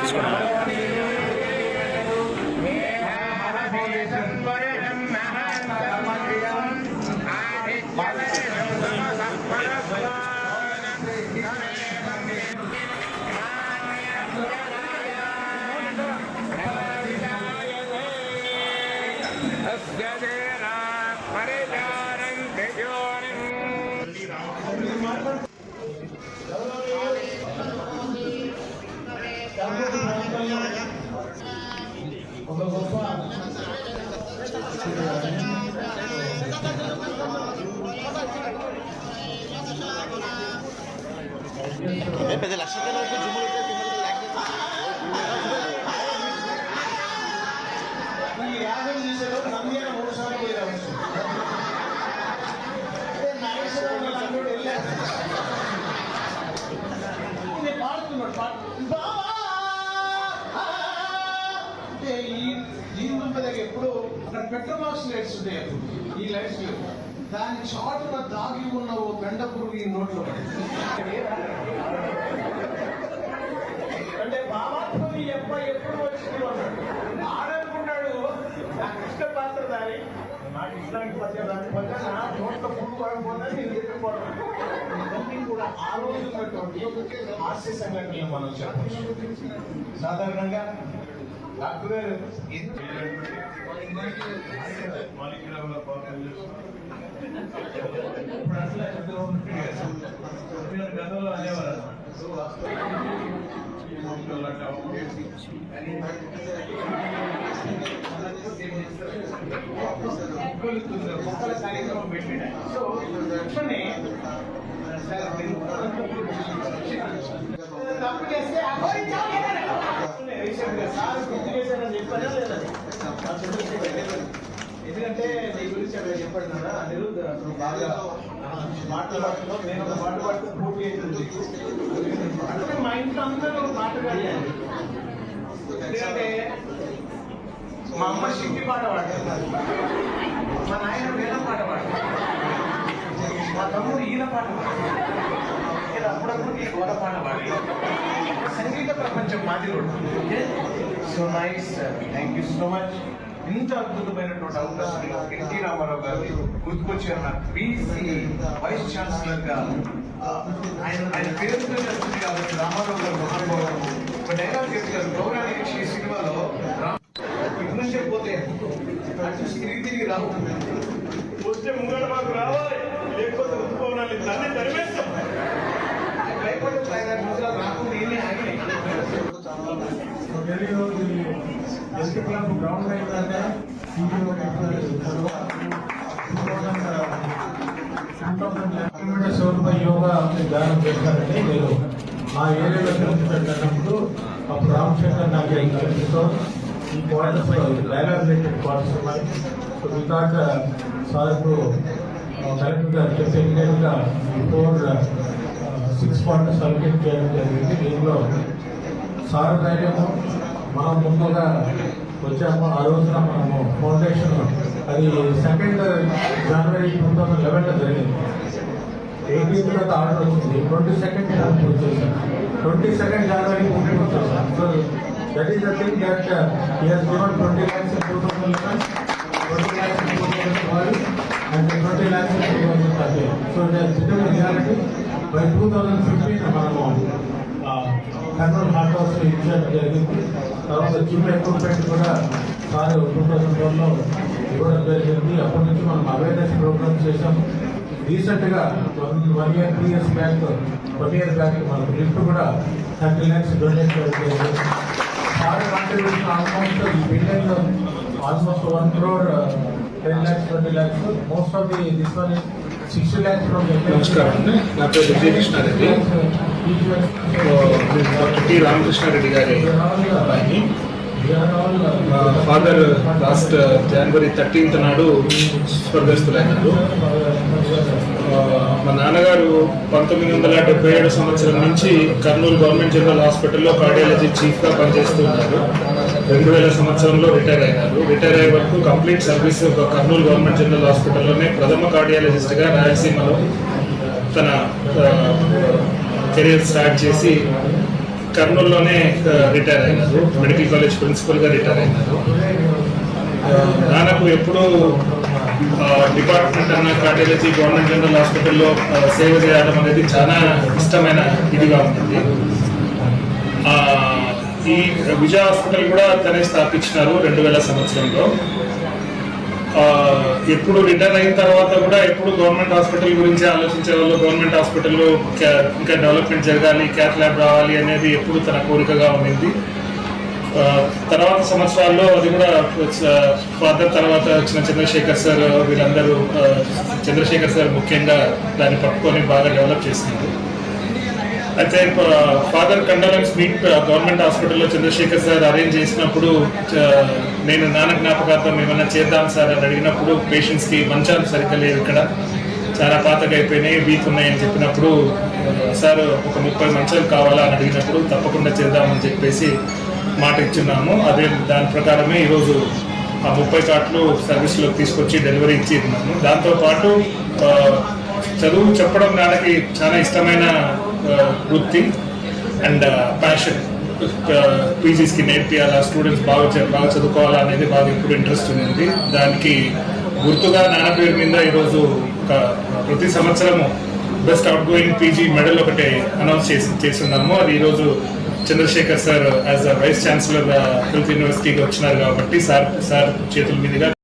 తీసుకోండి ముందు దగ్గర ఎప్పుడు అక్కడ పెట్రోమాక్స్ లైట్స్ ఉంటాయి ఈ లైట్స్ లేవు. దాని చాటున దాగి ఉన్న ఓ గండ పురుగు ఈ నోట్లో అంటే ఈ అబ్బాయి ఎప్పుడు వచ్చింది అన్నాడు. ఆడనుకున్నాడు. నా కృష్ణ పాత్ర దాని. పద్య దాని. నా నోట్ల పువ్వు పడకపోతే నేను ఎదుర్కోవడం ఇవన్నీ కూడా ఆ రోజు ఉన్నటువంటి హాస్య సంఘటనలు మనం చెప్పచ్చు. సాధారణంగా డాక్టర్ గారు ఇప్పుడు ఉంటే మీరు గతంలో అనేవారు కార్యక్రమం పెట్టిన సో అట్లనే తప్పు చేస్తే రీసెంట్గా సార్ గుర్తు చేశారని చెప్పారా లేదా ఎందుకంటే నీ గురించి అక్కడ చెప్పాడు కదా అనిరుద్ధ్ అసలు బాగా మాట్లాడుతూ నేను ఒక పాట పాడుతూ పూర్తి అవుతుంది. అంటే మా ఇంట్లో అందరూ ఒక పాట ఎందుకంటే మా అమ్మ శక్తి పాట పాడుతున్నారు మా నాయన వేద పాట పాడుతున్నారు మా తమ్ముడు ఈయన పాట పాడుతున్నారు అప్పుడప్పుడు ఈ గోడ పాట పాడుతున్నారు సంగీత ప్రపంచం మాది కూడా so nice thank you so much ఇంత అద్భుతమైనటువంటి అవకాశం ఎన్టీ రామారావు గారు గుర్తుకొచ్చారు నాకు బీసీ వైస్ ఛాన్సలర్గా ఆ, ఆయన ఆయన పేరుతో వచ్చింది కాబట్టి రామారావు గారు మహానుభావులు ఒక డైలాగ్ చెప్పారు గౌరవానికి ఈ సినిమాలో ఇటు నుంచే పోతే అటు తిరిగి తిరిగి రావు. వస్తే ముంగడ మాకు రావాలి. లేకపోతే ఋతుపవనాలు తల్లి తరిమేస్తాం. భయపడే రాకుండా ఏమీ ఆగినాయి ఎస్టీ క్లబ్ గ్రౌండ్ అయిందంటే కిలోమీటర్స్ వరకు యోగా దానం చేస్తారంటే మీరు మా ఏరియాలో పెట్టినప్పుడు అప్పుడు రామశంకర్ నాకు కలిసితో ఈ క్వార్టర్స్ డైలాగ్ రిలేటెడ్ క్వార్టర్స్ ఉన్నాయి సో వికాట్ సార్ ఇప్పుడు కలెక్టర్ గారు చెప్పే ఇమీడియట్గా ఫోర్ సిక్స్ క్వార్టర్స్ అలొకేట్ చేయడం జరిగింది దీనిలో సార్ ధైర్యము మనం ముందుగా వచ్చాము. ఆ రోజున మనము ఫౌండేషన్ అది సెకండ్ జనవరి టూ థౌసండ్ లెవెన్లో జరిగింది. ఎయిటీన్త్ తర్వాత ఆర్డర్ వచ్చింది. ట్వంటీ సెకండ్ జనవరి చేశాం. ట్వంటీ సెకండ్ జనవరి పూర్తి చేశాం. So that is the thing that he has given twenty lakhs two thousand eleven twenty lakhs two thousand twelve and twenty lakhs two thousand thirty so it reality by two thousand fifteen మనము Kurnool heart house ఇచ్చడం జరిగింది తర్వాత gym equipment కూడా sir two thousand ట్వెల్వ్లో ఇవ్వడం జరిగింది. అప్పటి నుంచి మనం అవేర్నెస్ ప్రోగ్రామ్స్ చేసాము రీసెంట్గా one one year three years back one year back మనం లిఫ్ట్ కూడా థర్టీ ల్యాక్స్ డొనేట్ చేయడం జరిగింది సార్ కాంట్రిబ్యూషన్ ఆల్మోస్ట్ ఈ building almost one crore ten lakhs twenty lakhs most of the this one sixty lakhs from నమస్కారం అండి. నా పేరు Vijayakrishnareddy. Doctor T Ramakrishna Reddy గారి అబ్బాయిని. మా ఫాదర్ లాస్ట్ జనవరి థర్టీన్త్ నాడు స్వర్గస్థులైనారు. మా నాన్నగారు పంతొమ్మిది వందల డెబ్బై ఏడు సంవత్సరం నుంచి కర్నూలు గవర్నమెంట్ జనరల్ హాస్పిటల్లో కార్డియాలజీ చీఫ్గా పనిచేస్తున్నారు రెండు వేల సంవత్సరంలో రిటైర్ అయినారు. రిటైర్ అయ్యే వరకు complete service Kurnool government general హాస్పిటల్లోనే ప్రథమ కార్డియాలజిస్ట్గా రాయలసీమలో తన కెరీర్ స్టార్ట్ చేసి కర్నూలులోనే రిటైర్ అయినారు. మెడికల్ కాలేజ్ ప్రిన్సిపల్గా రిటైర్ అయినారు. నాన్నకు ఎప్పుడూ డిపార్ట్మెంట్ అన్న కార్డియాలజీ గవర్నమెంట్ జనరల్ హాస్పిటల్లో సేవ చేయడం అనేది చాలా ఇష్టమైన ఇదిగా ఉంటుంది. ఈ విజయ హాస్పిటల్ కూడా తనే స్థాపించినారు రెండు వేల సంవత్సరంలో. ఎప్పుడు రిటైర్ అయిన తర్వాత కూడా ఎప్పుడు గవర్నమెంట్ హాస్పిటల్ గురించి ఆలోచించే వాళ్ళు గవర్నమెంట్ హాస్పిటల్లో ఇంకా డెవలప్మెంట్ జరగాలి క్యాట్ ల్యాబ్ రావాలి అనేది ఎప్పుడు తన కోరికగా ఉండింది. తర్వాత సంవత్సరాల్లో అది కూడా ఫాదర్ తర్వాత వచ్చిన చంద్రశేఖర్ సార్ వీళ్ళందరూ చంద్రశేఖర్ సార్ ముఖ్యంగా దాన్ని పట్టుకొని బాగా డెవలప్ చేసినారు అయితే ఫాదర్ కండలెన్స్ మీట్ గవర్నమెంట్ హాస్పిటల్లో చంద్రశేఖర్ సార్ అరేంజ్ చేసినప్పుడు నేను నాన్న జ్ఞాపకార్థం ఏమైనా చేద్దాం సార్ అని అడిగినప్పుడు పేషెంట్స్కి మంచాలు సరిగ్గా లేవు ఇక్కడ. చాలా పాతగా అయిపోయినాయి వీక్ ఉన్నాయని చెప్పినప్పుడు సార్ ఒక ముప్పై మంచాలు కావాలా అని అడిగినప్పుడు తప్పకుండా చేద్దామని చెప్పేసి మాట ఇచ్చున్నాము. అదే దాని ప్రకారమే ఈరోజు ఆ ముప్పై కార్ట్లు సర్వీస్లోకి తీసుకొచ్చి డెలివరీ ఇచ్చి ఉన్నాము దాంతోపాటు చదువు చెప్పడం నాన్నకి చాలా ఇష్టమైన వృత్తి అండ్ ప్యాషన్ పీజీస్కి నేర్పియాలా స్టూడెంట్స్ బాగా బాగా చదువుకోవాలా అనేది బాగా ఇప్పుడు ఇంట్రెస్ట్ ఉంది దానికి గుర్తుగా నాన్న పేరు మీద ఈరోజు ఒక ప్రతి సంవత్సరము best out going PG medal ఒకటి అనౌన్స్ చేసి చేస్తున్నాము. అది ఈరోజు Chandrasekhar sir as a vice chancellor health యూనివర్సిటీకి వచ్చినారు కాబట్టి సార్ సార్ చేతుల మీదుగా